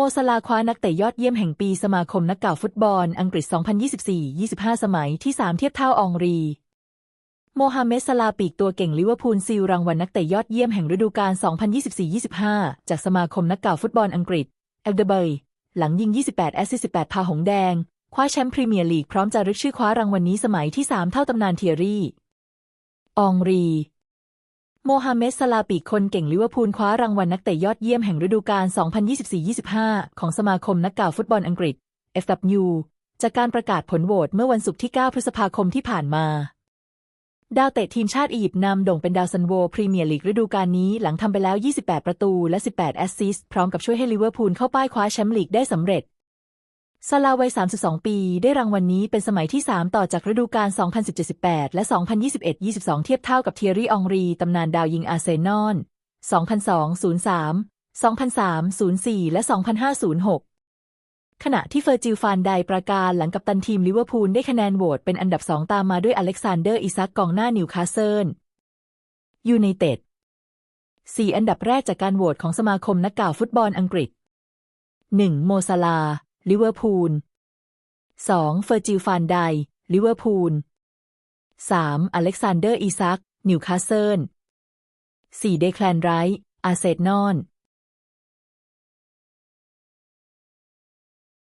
โมซาลาคว้านักเตะยอดเยี่ยมแห่งปีสมาคมนักเก่าฟุตบอลอังกฤษ 2024-25 สมัยที่ 3 เทียบเท่าอองรี โมฮัมเหม็ดซาลาปีกตัวเก่งลิเวอร์พูลซีลรางวัลนักเตะยอดเยี่ยมแห่งฤดูกาล 2024-25 จากสมาคมนักเก่าฟุตบอลอังกฤษเอลเดเบย์หลังยิง 28 แอสซิสต์ 18 พาหงแดง คว้าแชมป์พรีเมียร์ลีกพร้อมจารึกชื่อคว้ารางวัลนี้สมัยที่ 3 เท่าตำนานเทียรี่อองรี โมฮัมเหม็ดซาลาปีคนเก่งลิเวอร์พูลคว้ารางวัลนักเตะยอดเยี่ยมแห่งฤดูกาล 2024-25 ของสมาคมนักกาวฟุตบอลอังกฤษ FW จากการประกาศผลโหวตเมื่อวันศุกร์ที่ 9 พฤษภาคมที่ผ่านมา ดาวเตะทีมชาติอียิปต์นำโด่งเป็นดาวซันโวพรีเมียร์ลีกฤดูกาลนี้หลังทำไปแล้ว 28 ประตูและ 18 แอสซิสต์พร้อมกับช่วยให้ลิเวอร์พูลเข้าป้ายคว้าแชมป์ลีกได้สำเร็จ ซาลาวัย 32 ปี ได้รางวัลนนี้เป็นสมัยที่ 3 ต่อจากฤดูกาล 2017-18 และ 2021-22 เทียบเท่ากับเทียรี่องรี ตำนานดาวยิงอาร์เซนอล 2002-03 2003-04 และ 2005-06 ขณะที่เฟอร์จิลฟานไดประกาศหลังกับตันทีมลิเวอร์พูลได้คะแนนโหวตเป็นอันดับ 2 ตามมาด้วยอเล็กซานเดอร์อิซักกองหน้านิวคาสเซิลยูไนเต็ด4อันดับแรกจากการโหวตของสมาคมนักกล่าวฟุตบอลอังกฤษ 1. โมซาลา ลิเวอร์พูล 2. เฟอร์จิลฟานได ลิเวอร์พูล 3. อเล็กซานเดอร์ อีซัก นิวคาสเซิล 4. เดคลนไรท์อาร์เซนอล